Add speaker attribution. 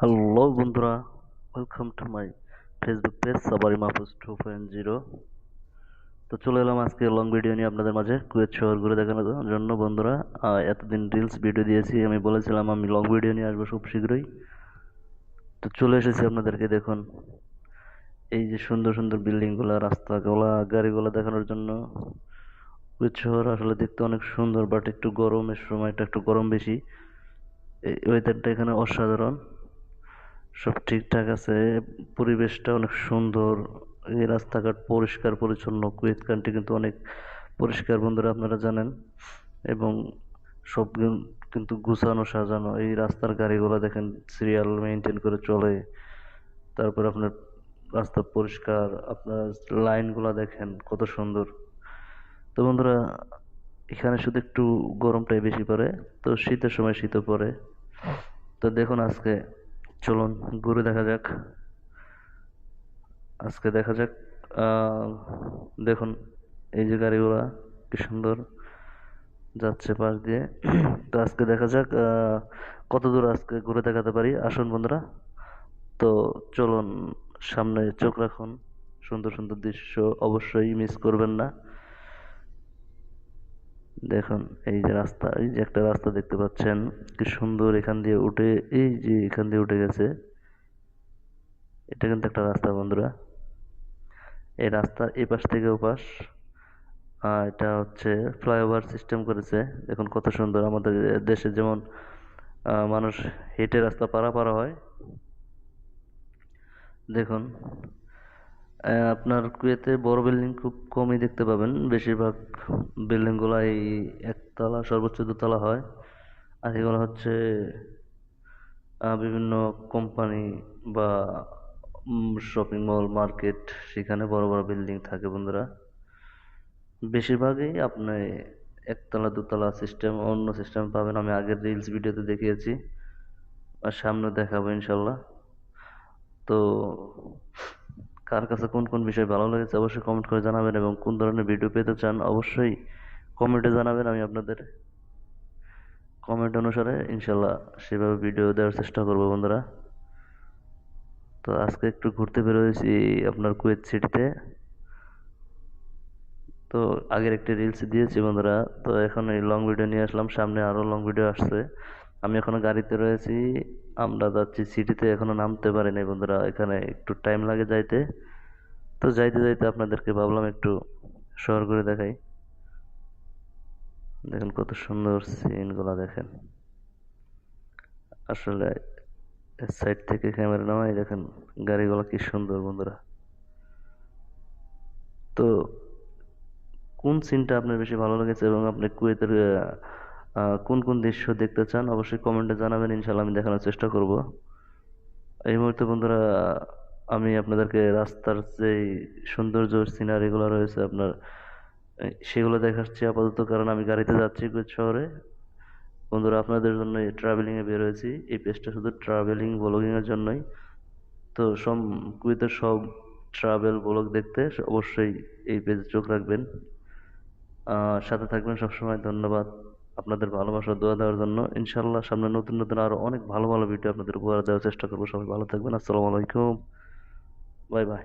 Speaker 1: Hello বন্ধুরা welcome to my Facebook page Sabari Mahfuz two point zero তো চলে এলাম আজকে লং ভিডিও নিয়ে আপনাদের মাঝে। কুয়েত শহর ঘুরে দেখানোর জন্য, বন্ধুরা এতদিন রিলস ভিডিও দিয়েছি, আমি বলেছিলাম আমি লং ভিডিও নিয়ে আসব খুব শীঘ্রই। তো চলে এসেছি আপনাদেরকে, দেখুন, এই যে সুন্দর সুন্দর বিল্ডিংগুলো রাস্তাগুলা, গাড়িগুলো দেখানোর জন্য। কুয়েত শহর আসলে দেখতে অনেক সুন্দর বাট একটু গরমের সময়টা একটু গরম বেশি। এই ওয়েদারটা এখানে অসাধারণ। সব ঠিকঠাক আছে, পরিবেশটা অনেক সুন্দর, এই রাস্তাঘাট পরিষ্কার পরিচ্ছন্ন, কুয়েত কান্ট্রি কিন্তু অনেক পরিষ্কার বন্ধুরা আপনারা জানেন, এবং সব কিন্তু গুছানো, সাজানো, এই রাস্তার গাড়িগুলো দেখেন সিরিয়াল মেনটেন করে চলে, তারপর আপনার রাস্তা পরিষ্কার, আপনার লাইনগুলো দেখেন কত সুন্দর। তো বন্ধুরা, এখানে শুধু একটু গরমটাই বেশি পড়ে, তো শীতের সময় শীতও পড়ে। তো দেখুন আজকে চলুন, ঘুরে দেখা যাক। আজকে দেখা যাক দেখুন, এই যে গাড়িগুলা কি সুন্দর যাচ্ছে পাশ দিয়ে। তো আজকে দেখা যাক কত দূর আজকে ঘুরে দেখাতে পারি। আসুন বন্ধুরা, তো চলুন, সামনে চোখ রাখুন। সুন্দর সুন্দর দৃশ্য অবশ্যই মিস করবেন না। দেখুন এই যে রাস্তা এই যে একটা রাস্তা দেখতে পাচ্ছেন কি সুন্দর এখান দিয়ে উঠে এই যে এখান দিয়ে উঠে গেছে। এটা কিন্তু একটা রাস্তা বন্ধুরা। এই রাস্তার এই পাশ থেকে ও পাশ। আহ, এটা হচ্ছে ফ্লাইওভার সিস্টেম করেছে। দেখুন কত সুন্দর। আমাদের দেশে যেমন মানুষ হেঁটে রাস্তা পারাপার হয়। দেখুন আপনার কুয়েতে বড় বিল্ডিং খুব কমই দেখতে পাবেন। বেশিরভাগ বিল্ডিংগুলো এই একতলা, সর্বোচ্চ দোতলা হয়। আর এগুলো হচ্ছে বিভিন্ন কোম্পানি বা শপিং মল মার্কেট সেখানে বড় বড় বিল্ডিং থাকে বন্ধুরা। বেশিরভাগই আপনি একতলা, দুতলা সিস্টেম অন্য সিস্টেম পাবেন। আমি আগের রিলস ভিডিওতে দেখিয়েছি। আর সামনে দেখাবো ইনশাল্লাহ। তো কার কাছে কোন কোন বিষয় ভালো লেগেছে অবশ্যই কমেন্ট করে জানাবেন এবং কোন ধরনের ভিডিও পেতে চান অবশ্যই কমেন্টে জানাবেন, আমি আপনাদের কমেন্ট অনুসারে ইনশাল্লাহ সেভাবে ভিডিও দেওয়ার চেষ্টা করব বন্ধুরা। তো আজকে একটু ঘুরতে বেরোয়েছি আপনার কুয়েত সিটিতে। তো আগের একটি রিলস দিয়েছি বন্ধুরা, তো এখন এই লং ভিডিও নিয়ে আসলাম, সামনে আরও লং ভিডিও আসছে। আমি এখনও গাড়িতে রয়েছি, আমরা যাচ্ছি সিটিতে, এখনও নামতে পারি নাই বন্ধুরা, এখানে একটু টাইম লাগে যাইতে। তো যাইতে যাইতে আপনাদেরকে ভাবলাম একটু শহর করে দেখাই। দেখেন কত সুন্দর সিনগুলো দেখেন। আসলে সাইড থেকে ক্যামেরা নামাই, দেখেন গাড়িগুলো কি সুন্দর বন্ধুরা। তো কোন সিনটা আপনার বেশি ভালো লেগেছে এবং আপনি কুয়েতের কোন কোন দৃশ্য দেখতে চান অবশ্যই কমেন্টে জানাবেন ইনশাল্লাহ আমি দেখানোর চেষ্টা করব। এই মুহূর্তে বন্ধুরা, আমি আপনাদেরকে রাস্তার যে সৌন্দর্য সিনারিগুলো রয়েছে আপনার সেগুলো দেখাচ্ছি আপাতত কারণ আমি গাড়িতে যাচ্ছি শহরে। বন্ধুরা, আপনাদের জন্য ট্রাভেলিংয়ে বের হয়েছি। এই পেজটা শুধু ট্রাভেলিং ব্লগিংয়ের জন্যই। তো সব কুয়েতের সব ট্রাভেল ব্লগ দেখতে অবশ্যই এই পেজে চোখ রাখবেন। সাথে থাকবেন সবসময়। ধন্যবাদ। আপনাদের ভালোবাসা, দোয়া দেওয়ার জন্য ইনশাল্লাহ সামনে নতুন নতুন আরও অনেক ভালো ভালো ভিডিও আপনাদের উপহার দেওয়ার চেষ্টা করব। সবাই ভালো থাকবেন। আসসালামু আলাইকুম। Bye bye.